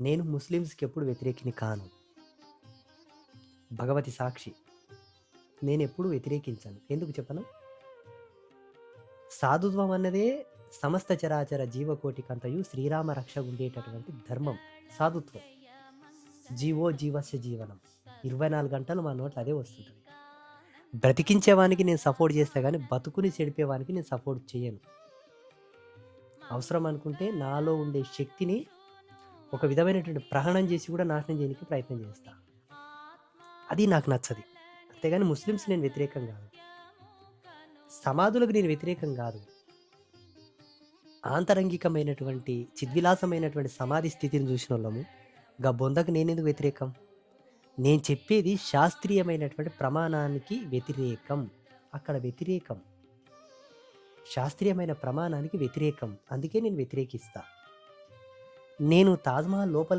నేను ముస్లిమ్స్కి ఎప్పుడు వ్యతిరేకిని కాను. భగవతి సాక్షి. నేను ఎప్పుడు వ్యతిరేకించాను. ఎందుకు చెప్పను? సాధుత్వం అన్నదే సమస్త చరాచర జీవకోటికంతయు శ్రీరామ రక్ష ఉండేటటువంటి ధర్మం సాధుత్వం. జీవో జీవస్య జీవనం. ఇరవై నాలుగు గంటలు మా నోట్లో అదే వస్తుంటుంది. బ్రతికించేవానికి నేను సపోర్ట్ చేస్తా కానీ బతుకుని చెడిపేవానికి నేను సపోర్ట్ చేయను. అవసరం అనుకుంటే నాలో ఉండే శక్తిని ఒక విధమైనటువంటి ప్రహణం చేసి కూడా నాశనం చేయడానికి ప్రయత్నం చేస్తా. అది నాకు నచ్చది. అంతేగాని ముస్లిమ్స్ నేను వ్యతిరేకం కాదు. సమాధులకు నేను వ్యతిరేకం కాదు. ఆంతరంగికమైనటువంటి చిద్విలాసమైనటువంటి సమాధి స్థితిని చూసిన వాళ్ళము గా బొందకు నేనెందుకు వ్యతిరేకం? నేను చెప్పేది శాస్త్రీయమైనటువంటి ప్రమాణానికి వ్యతిరేకం. అక్కడ వ్యతిరేకం. శాస్త్రీయమైన ప్రమాణానికి వ్యతిరేకం. అందుకే నేను వ్యతిరేకిస్తాను నేను తాజ్మహల్ లోపల